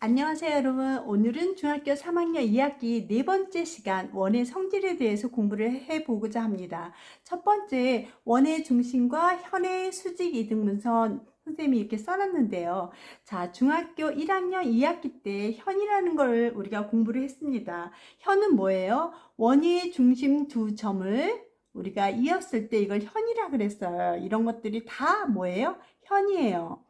안녕하세요 여러분. 오늘은 중학교 3학년 2학기 네 번째 시간 원의 성질에 대해서 공부를 해보고자 합니다. 첫 번째 원의 중심과 현의 수직 이등분선 선생님이 이렇게 써놨는데요. 자 중학교 1학년 2학기 때 현이라는 걸 우리가 공부를 했습니다. 현은 뭐예요? 원의 중심 두 점을 우리가 이었을 때 이걸 현이라 그랬어요. 이런 것들이 다 뭐예요? 현이에요.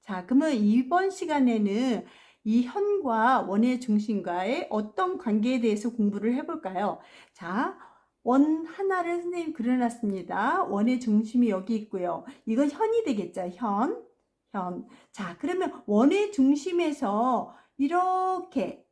자 그러면 이번 시간에는 이 현과 원의 중심과의 어떤 관계에 대해서 공부를 해볼까요? 자, 원 하나를 선생님 그려놨습니다. 원의 중심이 여기 있고요. 이건 현이 되겠죠. 현, 현. 자, 그러면 원의 중심에서 이렇게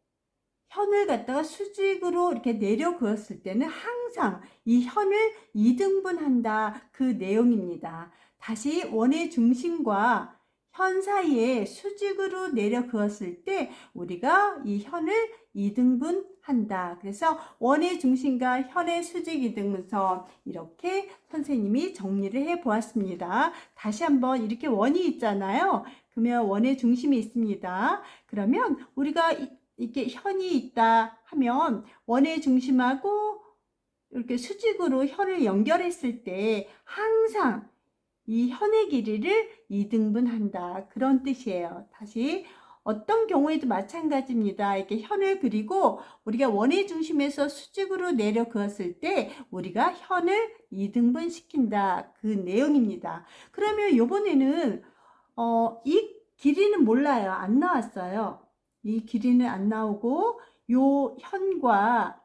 현을 갖다가 수직으로 이렇게 내려 그었을 때는 항상 이 현을 이등분한다. 그 내용입니다. 다시 원의 중심과 현 사이에 수직으로 내려 그었을 때 우리가 이 현을 이등분 한다. 그래서 원의 중심과 현의 수직 이등분선 이렇게 선생님이 정리를 해 보았습니다. 다시 한번 이렇게 원이 있잖아요. 그러면 원의 중심이 있습니다. 그러면 우리가 이렇게 현이 있다 하면 원의 중심하고 이렇게 수직으로 현을 연결했을 때 항상 이 현의 길이를 2등분한다. 그런 뜻이에요. 다시 어떤 경우에도 마찬가지입니다. 이렇게 현을 그리고 우리가 원의 중심에서 수직으로 내려 그었을 때 우리가 현을 2등분 시킨다. 그 내용입니다. 그러면 이번에는 어, 이 길이는 몰라요. 안 나왔어요. 이 길이는 안 나오고 요 현과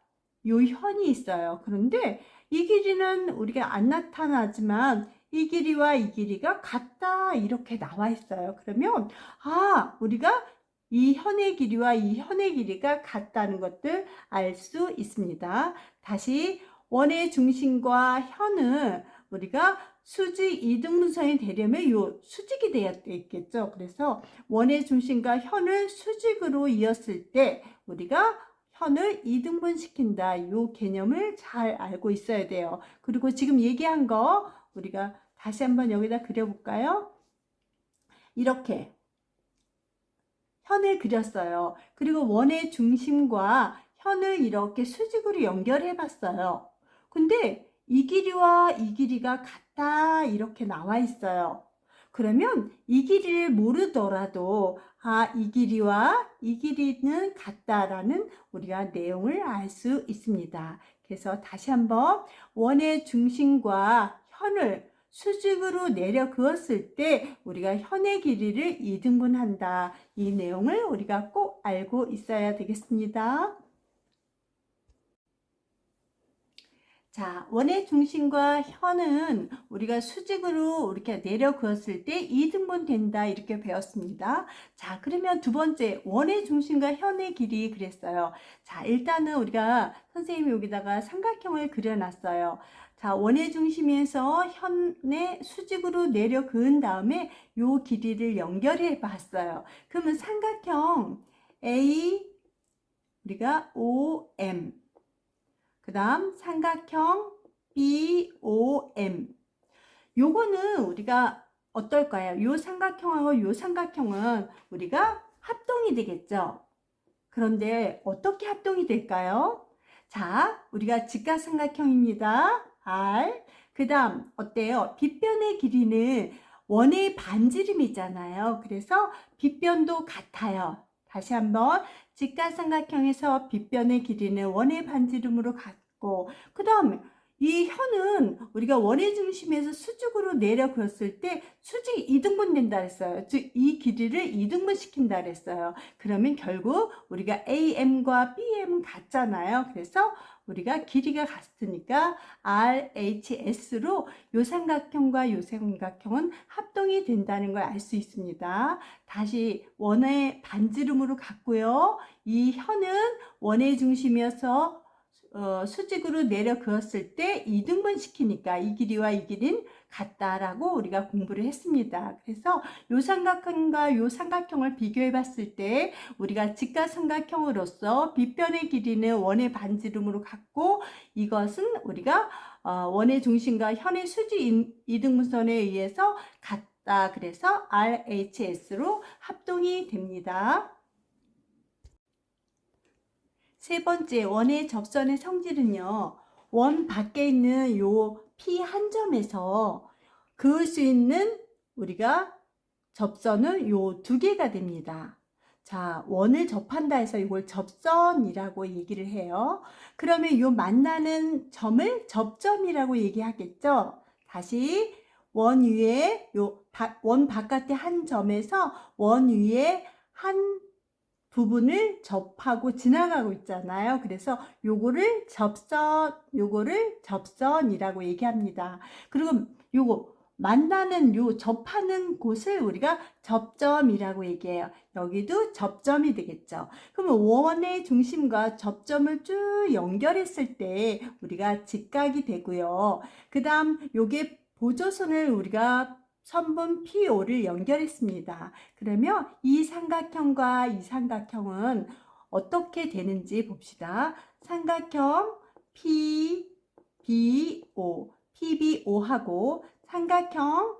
요 현이 있어요. 그런데 이 길이는 우리가 안 나타나지만 이 길이와 이 길이가 같다 이렇게 나와 있어요. 그러면 아 우리가 이 현의 길이와 이 현의 길이가 같다는 것들 알 수 있습니다. 다시 원의 중심과 현은 우리가 수직 이등분선이 되려면 요 수직이 되어야 있겠죠. 그래서 원의 중심과 현을 수직으로 이었을 때 우리가 현을 이등분 시킨다. 이 개념을 잘 알고 있어야 돼요. 그리고 지금 얘기한 거 우리가 다시 한번 여기다 그려볼까요? 이렇게 현을 그렸어요. 그리고 원의 중심과 현을 이렇게 수직으로 연결해 봤어요. 근데 이 길이와 이 길이가 같다 이렇게 나와 있어요. 그러면 이 길이를 모르더라도 아, 이 길이와 이 길이는 같다라는 우리가 내용을 알 수 있습니다. 그래서 다시 한번 원의 중심과 현을 수직으로 내려 그었을 때 우리가 현의 길이를 이등분한다. 이 내용을 우리가 꼭 알고 있어야 되겠습니다. 자, 원의 중심과 현은 우리가 수직으로 이렇게 내려 그었을 때 2등분 된다 이렇게 배웠습니다. 자, 그러면 두 번째 원의 중심과 현의 길이 그랬어요. 자, 일단은 우리가 선생님이 여기다가 삼각형을 그려놨어요. 자, 원의 중심에서 현의 수직으로 내려 그은 다음에 요 길이를 연결해 봤어요. 그러면 삼각형 A 우리가 OM 그 다음 삼각형 BOM 요거는 우리가 어떨까요? 요 삼각형하고 요 삼각형은 우리가 합동이 되겠죠? 그런데 어떻게 합동이 될까요? 자, 우리가 직각삼각형입니다. R. 그 다음, 어때요? 빗변의 길이는 원의 반지름이잖아요. 그래서 빗변도 같아요. 다시 한번 직각삼각형에서 빗변의 길이는 원의 반지름으로 같고 그 다음에 이 현은 우리가 원의 중심에서 수직으로 내려 그었을 때 수직 이등분 된다 했어요. 즉 이 길이를 이등분 시킨다 그랬어요. 그러면 결국 우리가 AM과 BM은 같잖아요. 그래서 우리가 길이가 같으니까 RHS로 요 삼각형과 요 삼각형은 합동이 된다는 걸 알 수 있습니다. 다시 원의 반지름으로 갔고요. 이 현은 원의 중심이어서 어, 수직으로 내려 그었을 때 이등분 시키니까 이 길이와 이 길이는 같다라고 우리가 공부를 했습니다. 그래서 요 삼각형과 요 삼각형을 비교해 봤을 때 우리가 직각삼각형으로서 빗변의 길이는 원의 반지름으로 갖고 이것은 우리가 어, 원의 중심과 현의 인- 이등분선에 의해서 같다. 그래서 RHS로 합동이 됩니다. 세 번째, 원의 접선의 성질은요. 원 밖에 있는 요 P 한 점에서 그을 수 있는 우리가 접선은 요 두 개가 됩니다. 자, 원을 접한다 해서 이걸 접선이라고 얘기를 해요. 그러면 요 만나는 점을 접점이라고 얘기하겠죠? 다시 원 위에 요 원 바깥의 한 점에서 원 위에 한 부분을 접하고 지나가고 있잖아요. 그래서 요거를 접선, 요거를 접선이라고 얘기합니다. 그리고 요거 만나는 요 접하는 곳을 우리가 접점이라고 얘기해요. 여기도 접점이 되겠죠. 그러면 원의 중심과 접점을 쭉 연결했을 때 우리가 직각이 되고요. 그 다음 요게 보조선을 우리가 선분 PO를 연결했습니다. 그러면 이 삼각형과 이 삼각형은 어떻게 되는지 봅시다. 삼각형 P, B, O, PBO하고 삼각형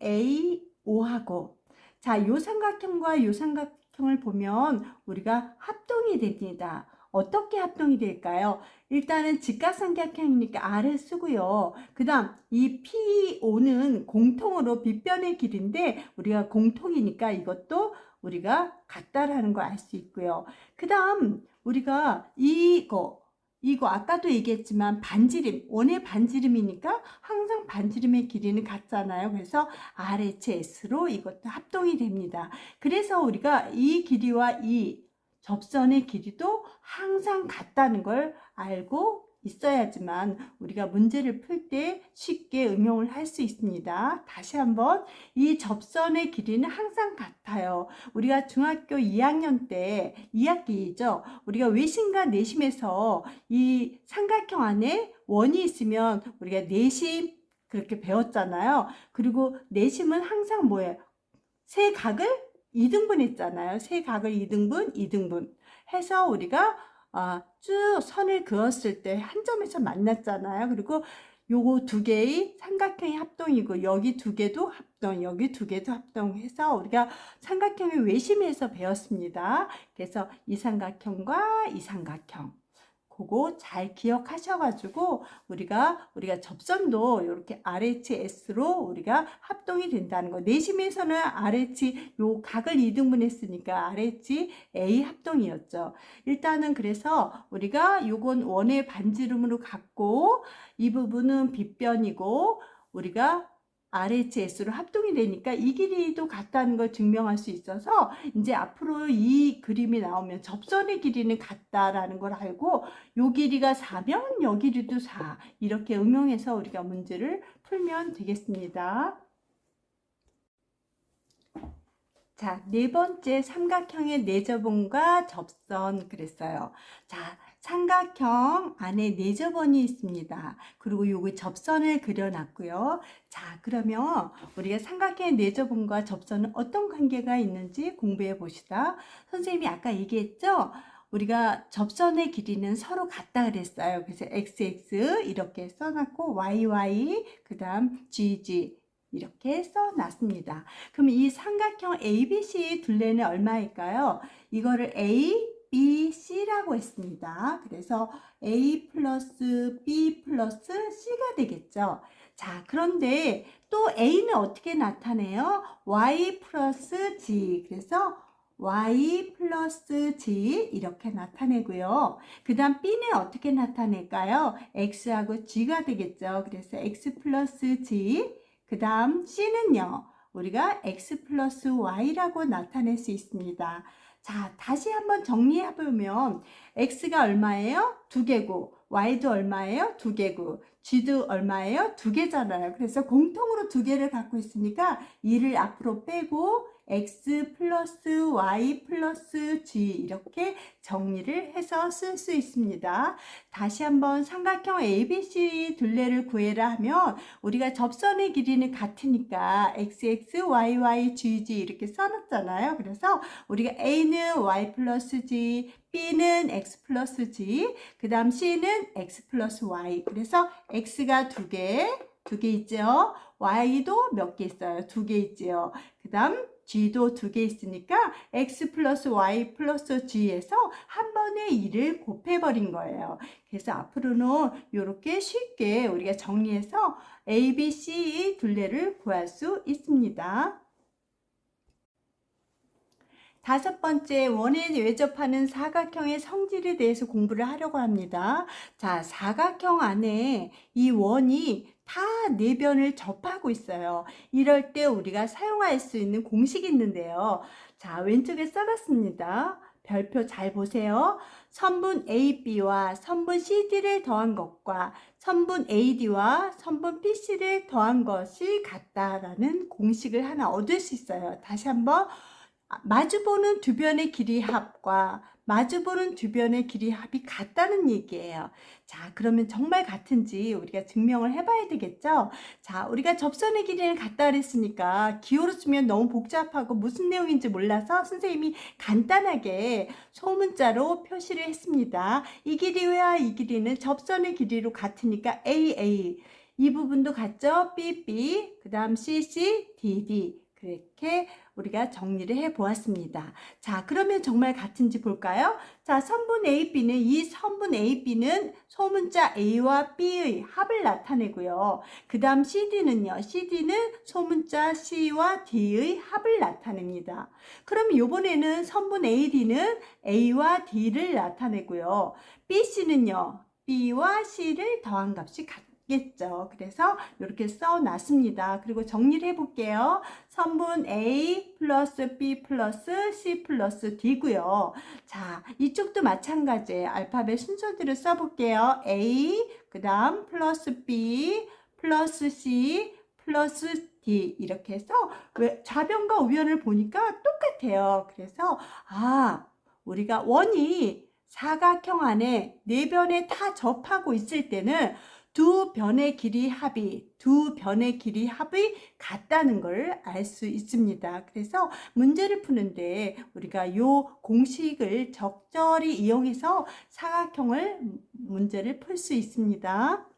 PAO하고 자, 요 삼각형과 요 삼각형을 보면 우리가 합동이 됩니다. 어떻게 합동이 될까요? 일단은 직각삼각형이니까 R을 쓰고요. 그 다음 이 PO는 공통으로 빗변의 길인데 우리가 공통이니까 이것도 우리가 같다라는 걸 알 수 있고요. 그 다음 우리가 이거 이거 아까도 얘기했지만 반지름 원의 반지름이니까 항상 반지름의 길이는 같잖아요. 그래서 RHS로 이것도 합동이 됩니다. 그래서 우리가 이 길이와 이 접선의 길이도 항상 같다는 걸 알고 있어야지만 우리가 문제를 풀 때 쉽게 응용을 할 수 있습니다. 다시 한번 이 접선의 길이는 항상 같아요. 우리가 중학교 2학년 때 2학기죠. 우리가 외심과 내심에서 이 삼각형 안에 원이 있으면 우리가 내심 그렇게 배웠잖아요. 그리고 내심은 항상 뭐예요? 세 각을 2등분 했잖아요. 세 각을 2등분, 2등분 해서 우리가 아, 쭉 선을 그었을 때 한 점에서 만났잖아요. 그리고 요거 두 개의 삼각형이 합동이고 여기 두 개도 합동, 여기 두 개도 합동해서 우리가 삼각형의 외심에서 배웠습니다. 그래서 이 삼각형과 이 삼각형 그거 잘 기억하셔가지고 우리가 우리가 접선도 이렇게 RHS로 우리가 합동이 된다는 거. 내심에서는 RH 요 각을 2등분했으니까 RH A 합동이었죠. 일단은 그래서 우리가 요건 원의 반지름으로 갖고 이 부분은 빗변이고 우리가 RHS로 합동이 되니까 이 길이도 같다는 걸 증명할 수 있어서 이제 앞으로 이 그림이 나오면 접선의 길이는 같다라는 걸 알고 요 길이가 4면 요 길이도 4 이렇게 응용해서 우리가 문제를 풀면 되겠습니다. 자, 네 번째 삼각형의 내저분과 접선 그랬어요. 자, 삼각형 안에 내저번이 있습니다. 그리고 요거 접선을 그려놨고요. 자, 그러면 우리가 삼각형의 내저분과 접선은 어떤 관계가 있는지 공부해 봅시다. 선생님이 아까 얘기했죠? 우리가 접선의 길이는 서로 같다 그랬어요. 그래서 XX 이렇게 써놨고 YY 그 다음 GG 이렇게 써놨습니다. 그럼 이 삼각형 ABC 둘레는 얼마일까요? 이거를 A, B, C라고 했습니다. 그래서 A 플러스 B 플러스 C가 되겠죠. 자, 그런데 또 A는 어떻게 나타내요? Y 플러스 G. 그래서 y 플러스 g 이렇게 나타내고요. 그 다음 b는 어떻게 나타낼까요? x하고 g가 되겠죠. 그래서 x 플러스 g 그 다음 c는요. 우리가 x 플러스 y라고 나타낼 수 있습니다. 자, 다시 한번 정리해 보면 x가 얼마예요? 두 개고 y도 얼마예요? 두 개고 g도 얼마예요? 두 개잖아요. 그래서 공통으로 두 개를 갖고 있으니까 2를 앞으로 빼고 x 플러스 y 플러스 g 이렇게 정리를 해서 쓸 수 있습니다. 다시 한번 삼각형 ABC 둘레를 구해라 하면 우리가 접선의 길이는 같으니까 xx, yy, gg 이렇게 써놨잖아요. 그래서 우리가 a는 y 플러스 g, b는 x 플러스 g, 그 다음 c는 x 플러스 y. 그래서 x가 두 개, 두 개 있죠. y도 몇 개 있어요. 두 개 있지요. 그 다음 g도 두 개 있으니까 x 플러스 y 플러스 g에서 한 번에 2를 곱해버린 거예요. 그래서 앞으로는 이렇게 쉽게 우리가 정리해서 a, b, c 둘레를 구할 수 있습니다. 다섯 번째, 원에 외접하는 사각형의 성질에 대해서 공부를 하려고 합니다. 자, 사각형 안에 이 원이 다네 변을 접하고 있어요. 이럴 때 우리가 사용할 수 있는 공식이 있는데요. 자, 왼쪽에 써놨습니다. 별표 잘 보세요. 선분 AB와 선분 CD를 더한 것과 선분 AD와 선분 PC를 더한 것이 같다라는 공식을 하나 얻을 수 있어요. 다시 한번 마주보는 두 변의 길이 합과 마주보는 두 변의 길이 합이 같다는 얘기예요. 자, 그러면 정말 같은지 우리가 증명을 해봐야 되겠죠? 자, 우리가 접선의 길이는 같다 그랬으니까 기호로 쓰면 너무 복잡하고 무슨 내용인지 몰라서 선생님이 간단하게 소문자로 표시를 했습니다. 이 길이와 이 길이는 접선의 길이로 같으니까 AA. 이 부분도 같죠? BB, 그 다음 CC, DD. 그렇게 우리가 정리를 해 보았습니다. 자, 그러면 정말 같은지 볼까요? 자, 선분 AB는 이 선분 AB는 소문자 A와 B의 합을 나타내고요. 그 다음 CD는요. CD는 소문자 C와 D의 합을 나타냅니다. 그럼 이번에는 선분 AD는 A와 D를 나타내고요. BC는요. B와 C를 더한 값이 같 겠죠. 그래서 이렇게 써놨습니다. 그리고 정리를 해볼게요. 선분 A 플러스 B 플러스 C 플러스 D고요. 자, 이쪽도 마찬가지예요. 알파벳 순서대로 써볼게요. A, 그 다음 플러스 B 플러스 C 플러스 D 이렇게 해서 왜 좌변과 우변을 보니까 똑같아요. 그래서 아, 우리가 원이 사각형 안에 네 변에 다 접하고 있을 때는 두 변의 길이 합이 두 변의 길이 합이 같다는 걸 알 수 있습니다. 그래서 문제를 푸는데 우리가 요 공식을 적절히 이용해서 사각형을 문제를 풀 수 있습니다.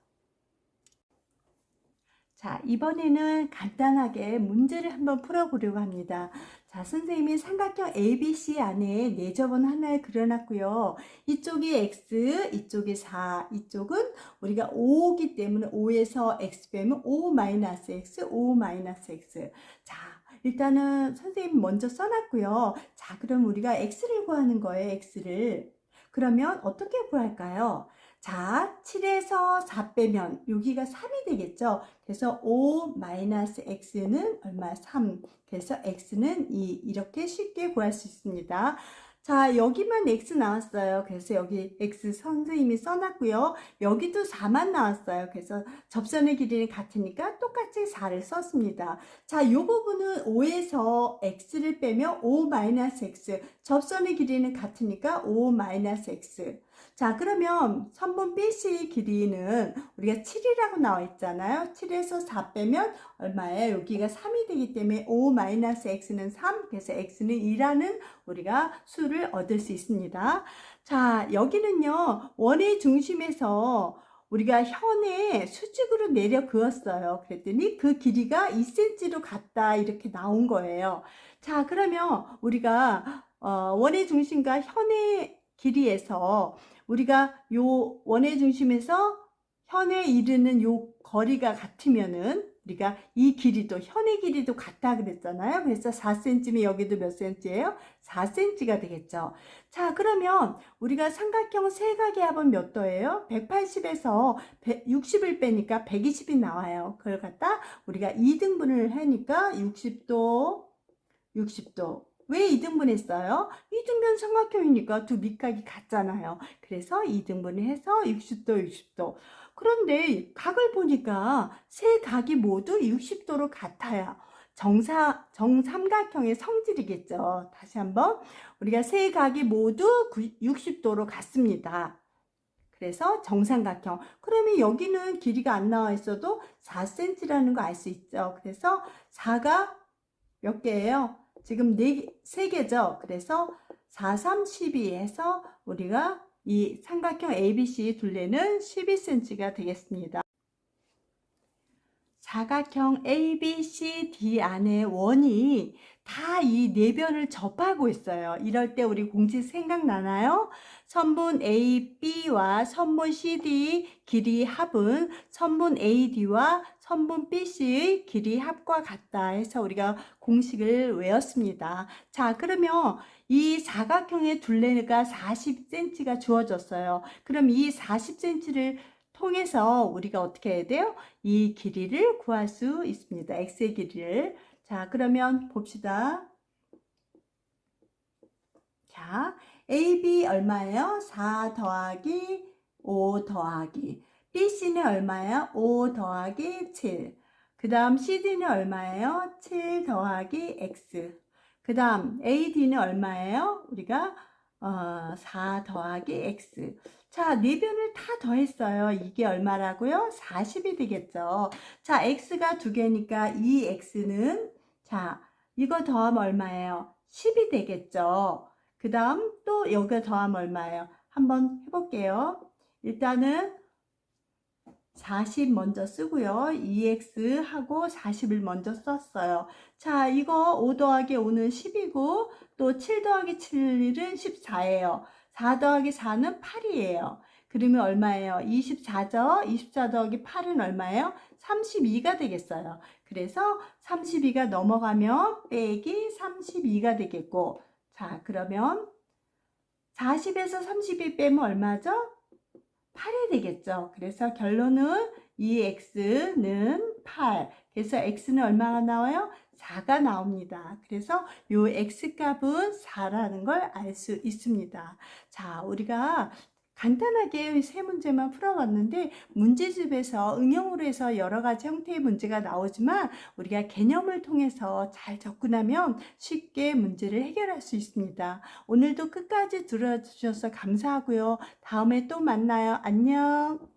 자, 이번에는 간단하게 문제를 한번 풀어보려고 합니다. 자, 선생님이 삼각형 ABC 안에 네 점은 하나에 그려놨고요. 이쪽이 X, 이쪽이 4, 이쪽은 우리가 5기 때문에 5에서 X 빼면 5-X, 5-X. 자, 일단은 선생님 먼저 써놨고요. 자, 그럼 우리가 X를 구하는 거예요, X를. 그러면 어떻게 구할까요? 자, 7에서 4 빼면 여기가 3이 되겠죠. 그래서 5-x는 얼마? 3. 그래서 x는 2. 이렇게 쉽게 구할 수 있습니다. 자, 여기만 x 나왔어요. 그래서 여기 x 선생님이 써놨고요. 여기도 4만 나왔어요. 그래서 접선의 길이는 같으니까 똑같이 4를 썼습니다. 자, 이 부분은 5에서 x를 빼면 5-x. 접선의 길이는 같으니까 5-x. 자, 그러면 선분 BC 길이는 우리가 7이라고 나와 있잖아요. 7에서 4 빼면 얼마예요? 여기가 3이 되기 때문에 5-x는 3, 그래서 x는 2라는 우리가 수를 얻을 수 있습니다. 자, 여기는요, 원의 중심에서 우리가 현에 수직으로 내려 그었어요. 그랬더니 그 길이가 2cm로 같다 이렇게 나온 거예요. 자, 그러면 우리가 어, 원의 중심과 현의 길이에서 우리가 요 원의 중심에서 현에 이르는 요 거리가 같으면은 우리가 이 길이도 현의 길이도 같다 그랬잖아요. 그래서 4cm면 여기도 몇 cm예요? 4cm가 되겠죠. 자, 그러면 우리가 삼각형 세각의 합은 몇 도예요? 180에서 60을 빼니까 120이 나와요. 그걸 갖다 우리가 2등분을 하니까 60도, 60도, 왜 2등분 했어요? 2등분 삼각형이니까 두 밑각이 같잖아요. 그래서 2등분을 해서 60도, 60도. 그런데 각을 보니까 세 각이 모두 60도로 같아요. 정사, 정삼각형의 성질이겠죠. 다시 한번. 우리가 세 각이 모두 60도로 같습니다. 그래서 정삼각형. 그러면 여기는 길이가 안 나와 있어도 4cm라는 거 알 수 있죠. 그래서 4가 몇 개예요? 지금 네, 세 개죠. 그래서 4, 3, 12 해서 우리가 이 삼각형 ABC 둘레는 12cm가 되겠습니다. 사각형 ABCD 안에 원이 다 이 내변을 접하고 있어요. 이럴 때 우리 공식 생각나나요? 선분 AB와 선분 CD 길이 합은 선분 AD와 선분 BC의 길이 합과 같다 해서 우리가 공식을 외웠습니다. 자, 그러면 이 사각형의 둘레가 40cm가 주어졌어요. 그럼 이 40cm를 통해서 우리가 어떻게 해야 돼요? 이 길이를 구할 수 있습니다. x의 길이를. 자, 그러면 봅시다. 자, AB 얼마예요? 4 더하기 5 더하기. BC는 얼마예요? 5 더하기 7. 그 다음 CD는 얼마예요? 7 더하기 X. 그 다음 AD는 얼마예요? 우리가 어, 4 더하기 X. 자, 네 변을 다 더했어요. 이게 얼마라고요? 40이 되겠죠. 자, X가 두 개니까 이 X는 자, 이거 더하면 얼마예요? 10이 되겠죠. 그 다음 또 여기 더하면 얼마예요? 한번 해볼게요. 일단은 40 먼저 쓰고요. 2x 하고 40을 먼저 썼어요. 자, 이거 5 더하기 5는 10이고 또 7 더하기 7은 14예요. 4 더하기 4는 8이에요. 그러면 얼마예요? 24죠? 24 더하기 8은 얼마예요? 32가 되겠어요. 그래서 32가 넘어가면 빼기 32가 되겠고 자, 그러면 40에서 32 빼면 얼마죠? 8이 되겠죠. 그래서 결론은 이 x는 8. 그래서 x는 얼마가 나와요? 4가 나옵니다. 그래서 요 x 값은 4라는 걸 알 수 있습니다. 자, 우리가 간단하게 세 문제만 풀어봤는데 문제집에서 응용으로 해서 여러 가지 형태의 문제가 나오지만 우리가 개념을 통해서 잘 접근하면 쉽게 문제를 해결할 수 있습니다. 오늘도 끝까지 들어주셔서 감사하고요. 다음에 또 만나요. 안녕.